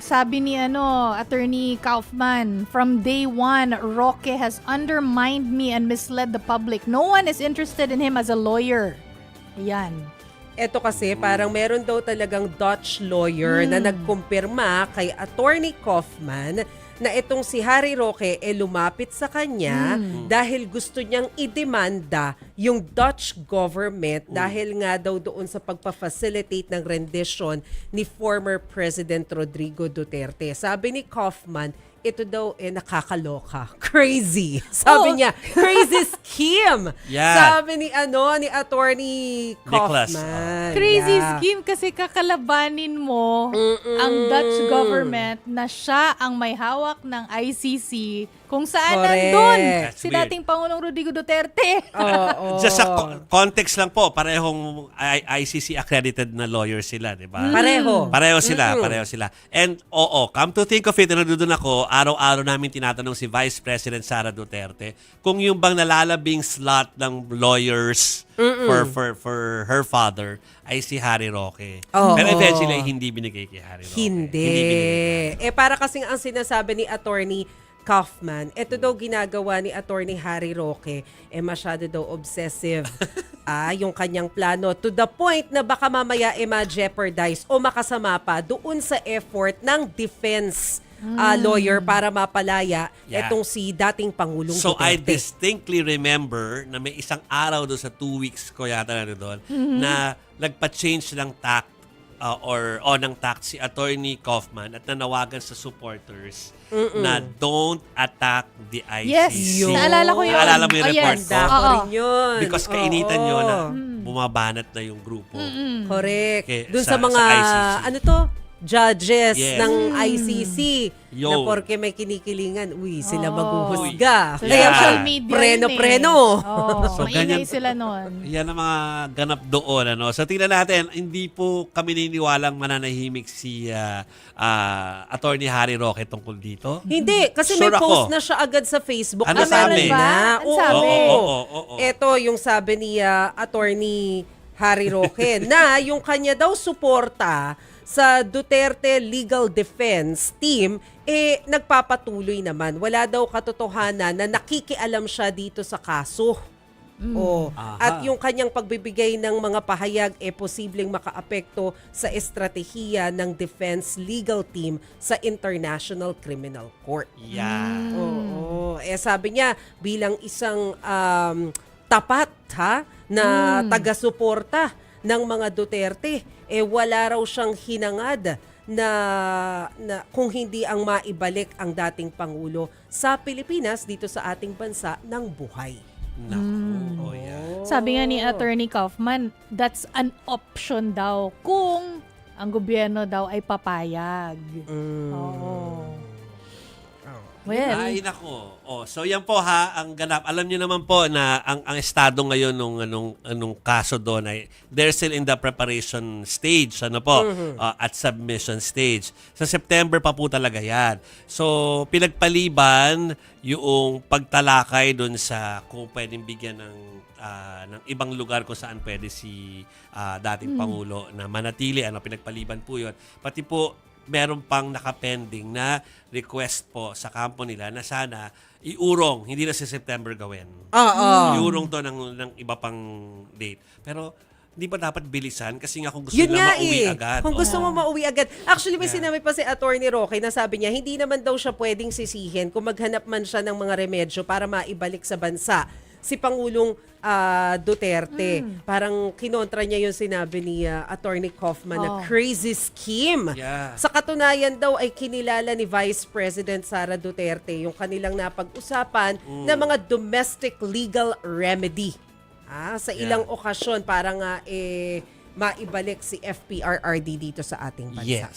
sabi ni ano, Attorney Kaufman, from day one, Roque has undermined me and misled the public. No one is interested in him as a lawyer. Ayan. Ito kasi parang meron daw talagang Dutch lawyer na nagkumpirma kay Attorney Kaufman na itong si Harry Roque e lumapit sa kanya dahil gusto niyang idemanda yung Dutch government dahil nga daw doon sa pagpa-facilitate ng rendition ni former President Rodrigo Duterte. Sabi ni Kaufman, ito daw eh nakakaloka. Crazy. Sabi Oo. niya, crazy scheme. Yan. Sabi ni ano, ni attorney Kaufman. Crazy Yeah. scheme kasi kakalabanin mo ang Dutch government na siya ang may hawak ng ICC kung saan Correct. nandun That's si weird. dating Pangulong Rodrigo Duterte. Oo. Just sa co- context lang po, parehong I- ICC accredited na lawyer sila, di ba? Pareho. Pareho sila, Mm-mm. pareho sila. And oo, come to think of it, nandun ako, araw-araw namin tinatanong si Vice President Sara Duterte kung yung bang nalalabing slot ng lawyers for for for her father ay si Harry Roque. Oo. Pero eventually, hindi binigay kay Harry Roque. Hindi. binigay. Eh para kasing ang sinasabi ni attorney Kaufman, ito daw ginagawa ni attorney Harry Roque, eh masyado daw obsessive. ah, yung kanyang plano to the point na baka mamaya eh ma-jeopardize o makasama pa doon sa effort ng defense ah, lawyer para mapalaya Yeah. etong si dating Pangulong So I Duterte. distinctly remember na may isang araw doon sa two weeks ko yata na doon na nagpa-change ng tact uh, or o ng tact si Attorney Kaufman at nanawagan sa supporters na don't attack the ICC. Yes, Yun. naalala ko yun. Naalala mo yung Oh, report yes. ko? Dako Oo. rin yun. Because kainitan nyo na Oo. bumabanat na yung grupo. Correct. Okay, Doon sa- sa, mga, sa ICC. ano to? Judges Yes. ng ICC. Yo. Na porke may kinikilingan, uy, sila Oo. maghuhusga. Sa Yeah. social media preno-preno. yun eh. Oo, So, maingay ganyan- sila nun. Yan ang mga ganap doon. Ano? So tingnan natin, hindi po kami niniwalang mananahimik si ah, ah, Attorney Harry Roque tungkol dito. Hindi, kasi Sure may post ako. na siya agad sa Facebook. Ano na meron sabi? na. Ano Oo. sabi? Oo, oo, oo, oo. Ito yung sabi ni ah, attorney Harry Roque na yung kanya daw suporta sa Duterte Legal Defense Team eh nagpapatuloy naman. Wala daw katotohanan na nakikialam siya dito sa kaso. Oh, Aha. at yung kanyang pagbibigay ng mga pahayag eh posibleng makaapekto sa estratehiya ng defense legal team sa International Criminal Court. Yeah. Oo. Eh sabi niya bilang isang um, tapat ha na taga-suporta ng mga Duterte, eh wala raw siyang hinangad na, na kung hindi ang maibalik ang dating Pangulo sa Pilipinas dito sa ating bansa ng buhay. Naku. Oh, yeah. Sabi nga ni Attorney Kaufman, that's an option daw kung ang gobyerno daw ay papayag. Mm. Oo. Well, Ay, nako. Oh, so yan po ha, ang ganap. Alam niyo naman po na ang, ang estado ngayon nung anong anong kaso doon ay they're still in the preparation stage, ano po, uh, at submission stage. Sa September pa po talaga yan. So, pinagpaliban yung pagtalakay doon sa kung pwedeng bigyan ng ah, ng ibang lugar kung saan pwede si ah, dating Pangulo na manatili. Ano, pinagpaliban po yun. Pati po, meron pang nakapending na request po sa kampo nila na sana iurong, hindi na sa September gawin. Oo. Iurong to ng, ng iba pang date. Pero hindi ba dapat bilisan? Kasi nga kung gusto Yun nga nila mauwi eh. agad. Kung gusto mo mauwi agad. Actually, may Yeah. sinabi pa si Attorney Roque na sabi niya, hindi naman daw siya pwedeng sisihin kung maghanap man siya ng mga remedyo para maibalik sa bansa si Pangulong ah, Duterte. Parang kinontra niya yung sinabi ni ah, Attorney Kaufman na Oh. crazy scheme. Yeah. Sa katunayan daw ay kinilala ni Vice President Sara Duterte yung kanilang napag-usapan Mm. na mga domestic legal remedy. Ah, sa Yeah. ilang okasyon para nga eh maibalik si FPRRD dito sa ating bansa. Yes.